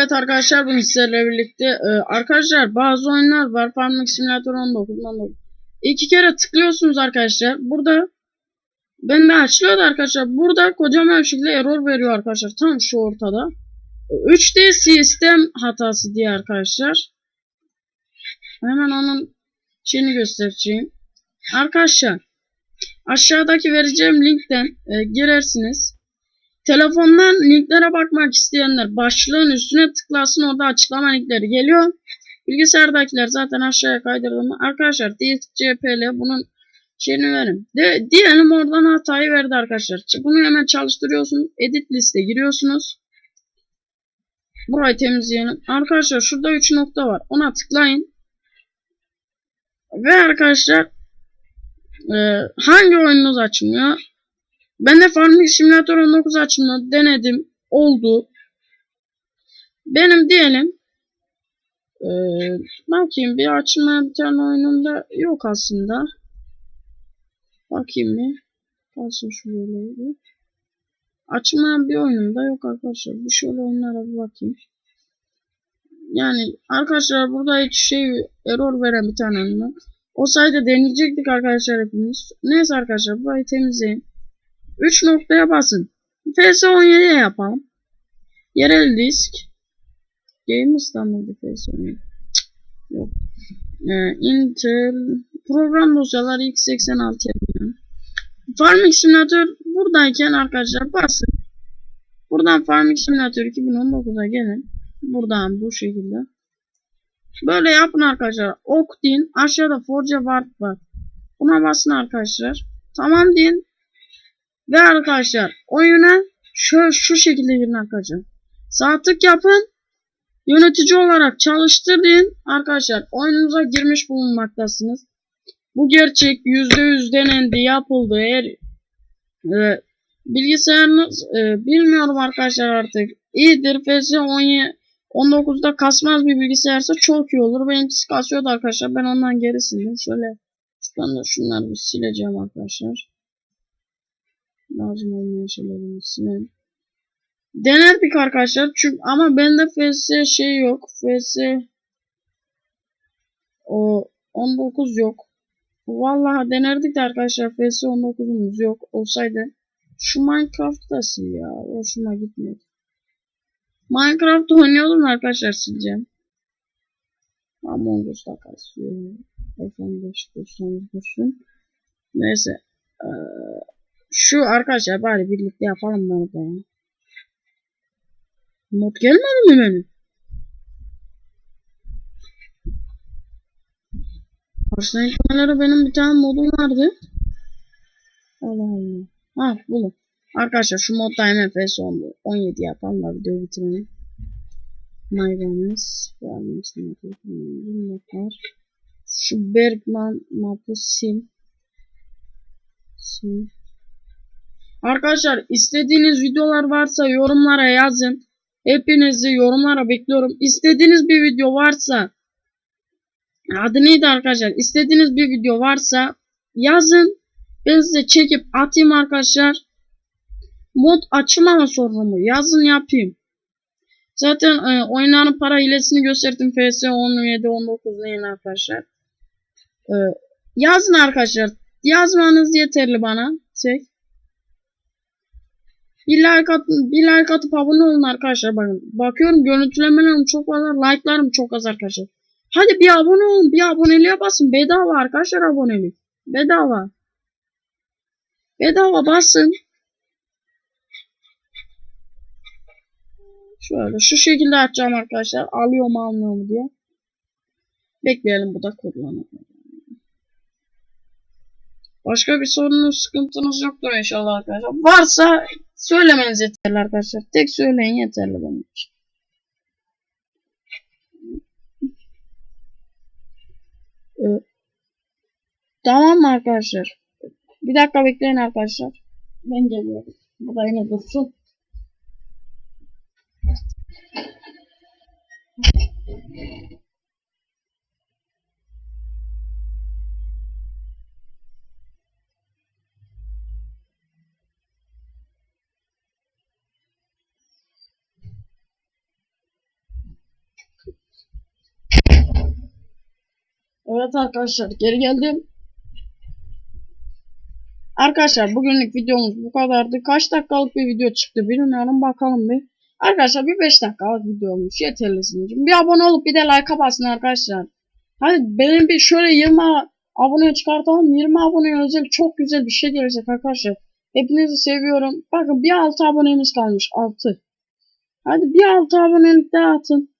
Evet arkadaşlar bugün sizlerle birlikte e, arkadaşlar bazı oyunlar var Farming Simulator 19 19. İki kere tıklıyorsunuz arkadaşlar. Burada ben de açılıyordu arkadaşlar. Burada kocaman bir şekilde error veriyor arkadaşlar. Tam şu ortada. 3D sistem hatası diye arkadaşlar. Hemen onun şeyini göstereceğim. Arkadaşlar aşağıdaki vereceğim linkten e, girersiniz. Telefondan linklere bakmak isteyenler başlığın üstüne tıklasın orada açıklama linkleri geliyor. Bilgisayardakiler zaten aşağıya kaydırdım. Arkadaşlar DSCP'le bunun şeyini verin. De, diyelim oradan hatayı verdi arkadaşlar. Bunu hemen çalıştırıyorsunuz. Edit liste giriyorsunuz. Burayı temizleyelim. Arkadaşlar şurada 3 nokta var. Ona tıklayın. Ve arkadaşlar e, hangi oyununuz açılmıyor? Ben de Farming Simulator 19 açımını denedim. Oldu. Benim diyelim ee, bakayım bir açılmayan bir tane oyunumda yok aslında. Bakayım bir. Kalsın şu böyle bir. Açılmayan bir oyunumda yok arkadaşlar. Bir şöyle oyunlara bir bakayım. Yani arkadaşlar burada hiç şey error veren bir tane oyun yok. O sayede deneyecektik arkadaşlar hepimiz. Neyse arkadaşlar burayı temizleyin. 3 noktaya basın. FS17'ye yapalım. Yerel disk. Game İstanbul'da FS17. Yok. Ee, Intel program dosyaları x86 yapıyorum. Farming Simulator buradayken arkadaşlar basın. Buradan Farming Simulator 2019'a gelin. Buradan bu şekilde. Böyle yapın arkadaşlar. Ok deyin. Aşağıda Forge Word var. Buna basın arkadaşlar. Tamam deyin. Ve arkadaşlar oyuna şu, şu şekilde girin arkadaşlar. Sağ tık yapın. Yönetici olarak çalıştır deyin. Arkadaşlar oyununuza girmiş bulunmaktasınız. Bu gerçek %100 denendi yapıldı. Eğer e, bilgisayarınız e, bilmiyorum arkadaşlar artık iyidir. FS 17 19'da kasmaz bir bilgisayarsa çok iyi olur. Benimkisi kasıyordu arkadaşlar. Ben ondan geri sildim. Şöyle şuradan da şunları bir sileceğim arkadaşlar lazım olmayan şeyleri silelim. Denerdik arkadaşlar. Çünkü ama bende FS şey yok. FS o 19 yok. Vallahi denerdik de arkadaşlar FS 19'umuz yok. Olsaydı şu Minecraft'ta sil ya. Hoşuma gitmedi. Minecraft oynuyordum arkadaşlar sileceğim. Among Us'ta kasıyor. F15 dursun dursun. Neyse. Ee, şu arkadaşlar bari birlikte yapalım bunu da ya. Mod gelmedi mi benim? Karşıdan ihtimalleri benim bir tane modum vardı. Allah Allah. Ha bulun. Arkadaşlar şu modda MFS 17 yapalım da videoyu bitirelim. Modlar. Şu Bergman mapı sil. Sil. Arkadaşlar istediğiniz videolar varsa yorumlara yazın. Hepinizi yorumlara bekliyorum. İstediğiniz bir video varsa adı neydi arkadaşlar? İstediğiniz bir video varsa yazın. Ben size çekip atayım arkadaşlar. Mod açmama sorumu yazın yapayım. Zaten e, oyunların para hilesini gösterdim. FS 17 19 neyin arkadaşlar. E, yazın arkadaşlar. Yazmanız yeterli bana. Tek. Bir like, at, bir like atıp abone olun arkadaşlar bakın. Bakıyorum görüntülemelerim çok fazla, like'larım çok az arkadaşlar. Hadi bir abone olun, bir aboneliğe basın. Bedava arkadaşlar abonelik. Bedava. Bedava basın. Şöyle şu şekilde açacağım arkadaşlar. Alıyor mu almıyor mu diye. Bekleyelim bu da kullanır. Başka bir sorunuz, sıkıntınız yoktur inşallah arkadaşlar. Varsa söylemeniz yeterli arkadaşlar. Tek söyleyin yeterli benim için. Ee, tamam arkadaşlar? Bir dakika bekleyin arkadaşlar. Ben geliyorum. Bu da yine dursun. Evet arkadaşlar geri geldim. Arkadaşlar bugünlük videomuz bu kadardı. Kaç dakikalık bir video çıktı bilmiyorum bakalım bir. Arkadaşlar bir 5 dakikalık video olmuş yeterli sizin. Bir abone olup bir de like'a basın arkadaşlar. Hadi benim bir şöyle 20 abone çıkartalım. 20 abone özel çok güzel bir şey gelecek arkadaşlar. Hepinizi seviyorum. Bakın bir 6 abonemiz kalmış. 6. Hadi bir 6 abonelik daha atın.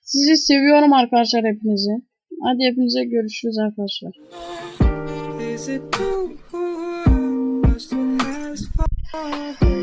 Sizi seviyorum arkadaşlar hepinizi. Hadi hepinize görüşürüz arkadaşlar. Is it true? I still ask